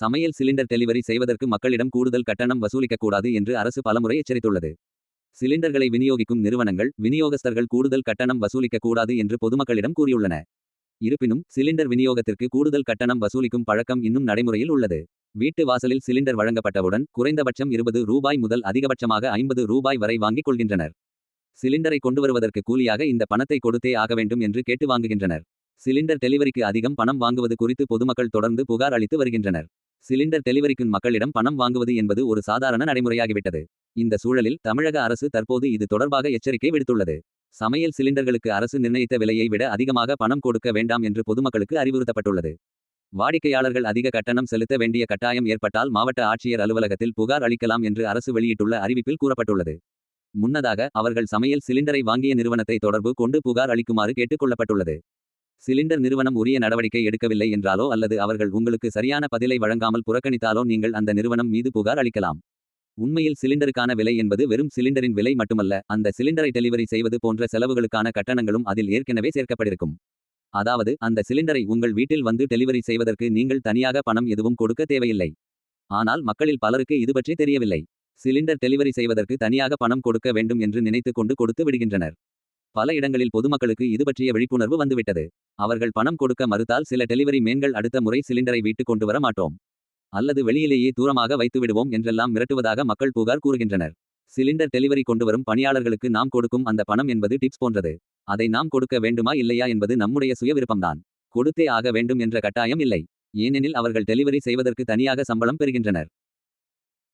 சமையல் cylinder delivery செய்வதற்கு மக்களிடம் கூடுதல் கட்டணம் வசூலிக்கக்கூடாது என்று அரசு பலமுறை எச்சரித்துள்ளது. சிலிண்டர்களை விநியோகிக்கும் நிறுவனங்கள் விநியோகஸ்தர்கள் கூடுதல் கட்டணம் வசூலிக்கக்கூடாது என்று பொதுமக்களிடம் கூறியுள்ளன. இருப்பினும் சிலிண்டர் விநியோகத்திற்கு கூடுதல் கட்டணம் வசூலிக்கும் பழக்கம் இன்னும் நடைமுறையில் உள்ளது. வீட்டு வாசலில் சிலிண்டர் வழங்கப்பட்டவுடன் குறைந்தபட்சம் இருபது ரூபாய் முதல் அதிகபட்சமாக ஐம்பது ரூபாய் வரை வாங்கிக் கொள்கின்றனர். சிலிண்டரை கொண்டு வருவதற்கு கூலியாக இந்த பணத்தை கொடுத்தே ஆக வேண்டும் என்று கேட்டு வாங்குகின்றனர். சிலிண்டர் டெலிவரிக்கு அதிகம் பணம் வாங்குவது குறித்து பொதுமக்கள் தொடர்ந்து புகார் அளித்து வருகின்றனர். சிலிண்டர் டெலிவரிக்கும் மக்களிடம் பணம் வாங்குவது என்பது ஒரு சாதாரண நடைமுறையாகிவிட்டது. இந்த சூழலில் தமிழக அரசு தற்போது இது தொடர்பாக எச்சரிக்கை விடுத்துள்ளது. சமையல் சிலிண்டர்களுக்கு அரசு நிர்ணயித்த விலையை விட அதிகமாக பணம் கொடுக்க வேண்டாம் என்று பொதுமக்களுக்கு அறிவுறுத்தப்பட்டுள்ளது. வாடிக்கையாளர்கள் அதிக கட்டணம் செலுத்த வேண்டிய கட்டாயம் ஏற்பட்டால் மாவட்ட ஆட்சியர் அலுவலகத்தில் புகார் அளிக்கலாம் என்று அரசு வெளியிட்டுள்ள அறிவிப்பில் கூறப்பட்டுள்ளது. முன்னதாக அவர்கள் சமையல் சிலிண்டரை வாங்கிய நிறுவனத்தை தொடர்பு கொண்டு புகார் அளிக்குமாறு கேட்டுக்கொள்ளப்பட்டுள்ளது. சிலிண்டர் நிறுவனம் உரிய நடவடிக்கை எடுக்கவில்லை என்றாலோ அல்லது அவர்கள் உங்களுக்கு சரியான பதிலை வழங்காமல் புறக்கணித்தாலோ நீங்கள் அந்த நிறுவனம் மீது புகார் அளிக்கலாம். உண்மையில் சிலிண்டருக்கான விலை என்பது வெறும் சிலிண்டரின் விலை மட்டுமல்ல அந்த சிலிண்டரை டெலிவரி செய்வது போன்ற செலவுகளுக்கான கட்டணங்களும் அதில் ஏற்கனவே சேர்க்கப்பட்டிருக்கும். அதாவது அந்த சிலிண்டரை உங்கள் வீட்டில் வந்து டெலிவரி செய்வதற்கு நீங்கள் தனியாக பணம் எதுவும் கொடுக்க தேவையில்லை. ஆனால் மக்களில் பலருக்கு இது பற்றி தெரியவில்லை. சிலிண்டர் டெலிவரி செய்வதற்கு தனியாக பணம் கொடுக்க வேண்டும் என்று நினைத்து கொண்டு கொடுத்து விடுகின்றனர். பல இடங்களில் பொதுமக்களுக்கு இது பற்றிய விழிப்புணர்வு வந்துவிட்டது. அவர்கள் பணம் கொடுக்க மறுத்தால் சில டெலிவரி மேன்கள் அடுத்த முறை சிலிண்டரை வீட்டு கொண்டு வர மாட்டோம். அல்லது வெளியிலேயே தூரமாக வைத்துவிடுவோம் என்றெல்லாம் மிரட்டுவதாக மக்கள் புகார் கூறுகின்றனர். சிலிண்டர் டெலிவரி கொண்டு வரும் பணியாளர்களுக்கு நாம் கொடுக்கும் அந்த பணம் என்பது டிப்ஸ் போன்றது. அதை நாம் கொடுக்க வேண்டுமா இல்லையா என்பது நம்முடைய சுய விருப்பம்தான். கொடுத்தே ஆக வேண்டும் என்ற கட்டாயம் இல்லை. ஏனெனில் அவர்கள் டெலிவரி செய்வதற்கு தனியாக சம்பளம் பெறுகின்றனர்.